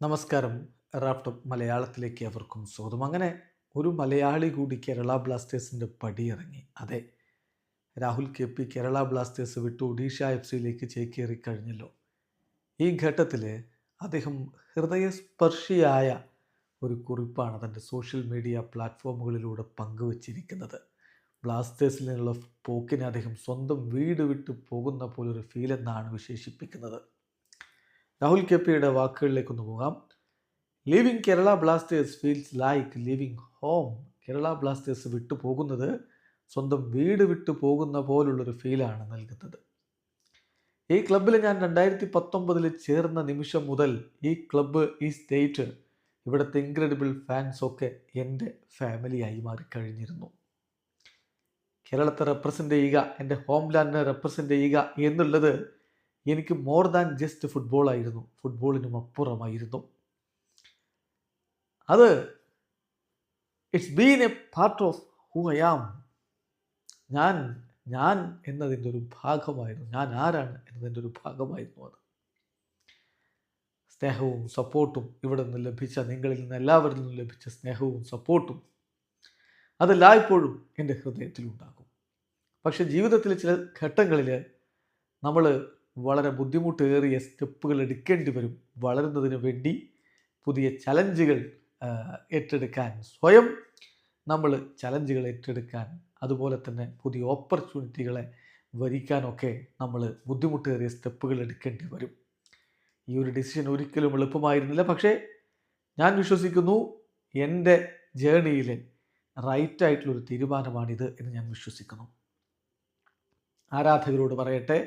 നമസ്കാരം. റാപ്ടോപ്പ് മലയാളത്തിലേക്ക് അവർക്കും സ്വാഗതം. അങ്ങനെ ഒരു മലയാളി കൂടി കേരള ബ്ലാസ്റ്റേഴ്സിന്റെ പടിയിറങ്ങി. അതെ Rahul K P Kerala Blasters വിട്ട് ഒഡീഷ എഫ് സിയിലേക്ക് ചേക്കേറി കഴിഞ്ഞല്ലോ. ഈ ഘട്ടത്തിൽ അദ്ദേഹം ഹൃദയസ്പർശിയായ ഒരു കുറിപ്പാണ് തന്റെ സോഷ്യൽ മീഡിയ പ്ലാറ്റ്ഫോമുകളിലൂടെ പങ്കുവച്ചിരിക്കുന്നത്. ബ്ലാസ്റ്റേഴ്സിൽ നിന്നുള്ള പോക്കിനെ അദ്ദേഹം സ്വന്തം വീട് വിട്ട് പോകുന്ന പോലൊരു ഫീൽ എന്നാണ് വിശേഷിപ്പിക്കുന്നത്. രാഹുൽ കെ പിയുടെ വാക്കുകളിലേക്കൊന്ന് പോകാം. Living Kerala Blasters feels like living home Kerala Blasters വിട്ടു പോകുന്നത് സ്വന്തം വീട് വിട്ടു പോകുന്ന പോലുള്ളൊരു ഫീലാണ് നൽകുന്നത്. ഈ ക്ലബ്ബിൽ ഞാൻ രണ്ടായിരത്തി പത്തൊമ്പതിൽ ചേർന്ന നിമിഷം മുതൽ ഈ ക്ലബ്ബ് ഈ സ്റ്റേറ്റ് ഇവിടുത്തെ ഇൻക്രെഡിബിൾ ഫാൻസ് ഒക്കെ എന്റെ ഫാമിലിയായി മാറിക്കഴിഞ്ഞിരുന്നു. കേരളത്തെ റെപ്രസെന്റ് ചെയ്യുക എന്റെ ഹോം ലാൻഡിനെ റെപ്രസെന്റ് ചെയ്യുക എന്നുള്ളത് എനിക്ക് മോർ ദാൻ ജസ്റ്റ് ഫുട്ബോൾ ആയിരുന്നു. ഫുട്ബോളിനും അപ്പുറമായിരുന്നു. അത് it's been a part of who I am ഞാൻ ഞാൻ എന്നതിന്റെ ഒരു ഭാഗമായിരുന്നു. ഞാൻ ആരാണ് എന്നതിന്റെ ഒരു ഭാഗമായിരുന്നു അത്. സ്നേഹവും സപ്പോർട്ടും ഇവിടെ നിന്ന് ലഭിച്ച നിങ്ങളിൽ നിന്ന് എല്ലാവരിൽ നിന്നും ലഭിച്ച സ്നേഹവും സപ്പോർട്ടും അതെല്ലായ്പ്പോഴും എന്റെ ഹൃദയത്തിലുണ്ടാകും പക്ഷെ ജീവിതത്തിലെ ചില ഘട്ടങ്ങളിൽ നമ്മൾ വളരെ ബുദ്ധിമുട്ടേറിയ സ്റ്റെപ്പുകൾ എടുക്കേണ്ടി വരും. വളരുന്നതിന് വേണ്ടി പുതിയ ചലഞ്ചുകൾ ഏറ്റെടുക്കാൻ സ്വയം നമ്മൾ ചലഞ്ചുകൾ ഏറ്റെടുക്കാൻ അതുപോലെ തന്നെ പുതിയ ഓപ്പർച്യൂണിറ്റികളെ വരിക്കാനൊക്കെ നമ്മൾ ബുദ്ധിമുട്ടേറിയ സ്റ്റെപ്പുകൾ എടുക്കേണ്ടി വരും. ഈ ഒരു ഡിസിഷൻ ഒരിക്കലും എളുപ്പമായിരുന്നില്ല. പക്ഷേ ഞാൻ വിശ്വസിക്കുന്നു എന്റെ ജേണിയിലെ റൈറ്റ് ആയിട്ടുള്ളൊരു തീരുമാനമാണിത് എന്ന് ഞാൻ വിശ്വസിക്കുന്നു. ആരാധകരോട് പറയട്ടെ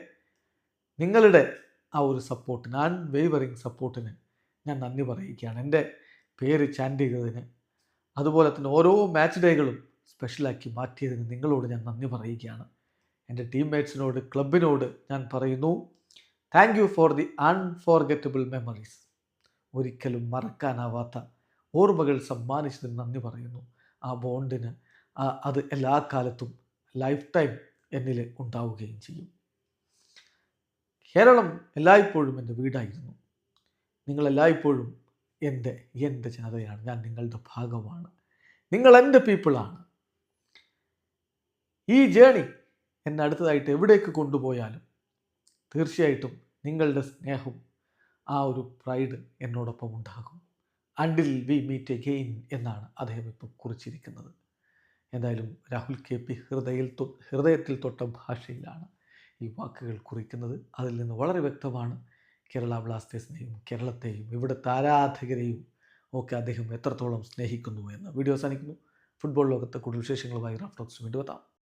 നിങ്ങളുടെ ആ ഒരു സപ്പോർട്ട് സപ്പോർട്ടിന് വേവറിങ് സപ്പോർട്ടിന് ഞാൻ നന്ദി പറയുകയാണ്. എന്റെ പേര് ചാൻഡ് ചെയ്തതിന് അതുപോലെ തന്നെ ഓരോ മാച്ച് ഡേകളും സ്പെഷ്യലാക്കി മാറ്റിയതിന് നിങ്ങളോട് ഞാൻ നന്ദി പറയുകയാണ്. എന്റെ ടീംമേറ്റ്സിനോട് ക്ലബിനോട് ഞാൻ പറയുന്നു thank you for the unforgettable memories ഒരിക്കലും മറക്കാനാവാത്ത ഓർമ്മകൾ സമ്മാനിച്ചതിന് നന്ദി പറയുന്നു. ആ ബോണ്ടിന് അത് എല്ലാ കാലത്തും ലൈഫ് ടൈം എന്നിൽ ഉണ്ടാവുകയും ചെയ്യും. കേരളം എല്ലായ്പ്പോഴും എന്റെ വീടായിരുന്നു. നിങ്ങൾ എല്ലായ്പ്പോഴും എന്റെ എന്റെ ജനതയാണ്. ഞാൻ നിങ്ങളുടെ ഭാഗമാണ്. നിങ്ങൾ എന്റെ പീപ്പിളാണ്. ഈ ജേണി എന്നെ അടുത്തതായിട്ട് എവിടേക്ക് കൊണ്ടുപോയാലും തീർച്ചയായിട്ടും നിങ്ങളുടെ സ്നേഹം ആ ഒരു പ്രൈഡ് എന്നോടൊപ്പം ഉണ്ടാകും. അണ്ടിൽ വി മീറ്റ് എഗെയിൻ എന്നാണ് അദ്ദേഹം ഇപ്പോൾ കുറിച്ചിരിക്കുന്നത്. എന്തായാലും രാഹുൽ കെ പി ഹൃദയത്തിൽ തൊട്ട ഭാഷയിലാണ്. ഈ വാക്കുകൾ കുറിക്കുന്നത് അതിൽ നിന്ന് വളരെ വ്യക്തമാണ്. കേരള ബ്ലാസ്റ്റേഴ്സിനെയും കേരളത്തെയും ഇവിടുത്തെ ആരാധകരെയും ഒക്കെ അദ്ദേഹം എത്രത്തോളം സ്നേഹിക്കുന്നു എന്ന് വീഡിയോ അവസാനിക്കുന്നു. ഫുട്ബോൾ ലോകത്തെ കൂടുതൽ വിശേഷങ്ങളുമായി റാഫ്റ്റോക്സ് വീണ്ടും എത്താം.